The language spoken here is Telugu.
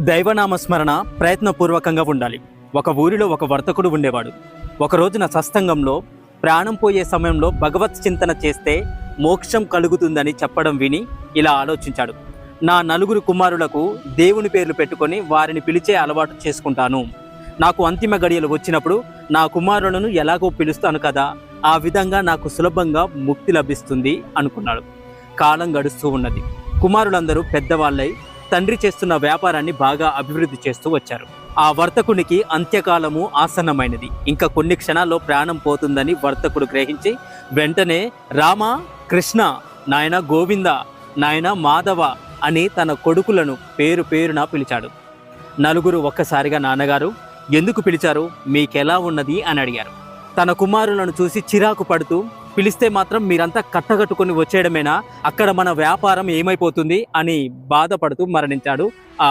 దైవనామస్మరణ ప్రయత్నపూర్వకంగా ఉండాలి. ఒక ఊరిలో ఒక వర్తకుడు ఉండేవాడు. ఒక రోజున సత్సంగంలో ప్రాణం పోయే సమయంలో భగవత్ చింతన చేస్తే మోక్షం కలుగుతుందని చెప్పడం విని ఇలా ఆలోచించాడు. నా నలుగురు కుమారులకు దేవుని పేర్లు పెట్టుకొని వారిని పిలిచే అలవాటు చేసుకుంటాను. నాకు అంతిమ గడియలు వచ్చినప్పుడు నా కుమారులను ఎలాగో పిలుస్తాను కదా ఆ విధంగా నాకు సులభంగా ముక్తి లభిస్తుంది అనుకున్నాడు. కాలం గడుస్తూ ఉన్నది. కుమారులందరూ పెద్దవాళ్ళై తండ్రి చేస్తున్న వ్యాపారాన్ని బాగా అభివృద్ధి చేస్తూ వచ్చారు. ఆ వర్తకునికి అంత్యకాలము ఆసన్నమైనది. ఇంకా కొన్ని క్షణాల్లో ప్రాణం పోతుందని వర్తకుడు గ్రహించి వెంటనే రామ కృష్ణ నాయన గోవింద నాయన మాధవ అని తన కొడుకులను పేరు పేరున పిలిచాడు. నలుగురు ఒక్కసారిగా నాన్నగారు ఎందుకు పిలిచారు? మీకెలా ఉన్నది? అని అడిగారు. తన కుమారులను చూసి చిరాకు పడుతూ పిలిస్తే మాత్రం మీరంతా కట్టగట్టుకొని వచ్చేయడమేనా? అక్కడ మన వ్యాపారం ఏమైపోతుంది అని బాధపడుతూ మరణించాడు ఆ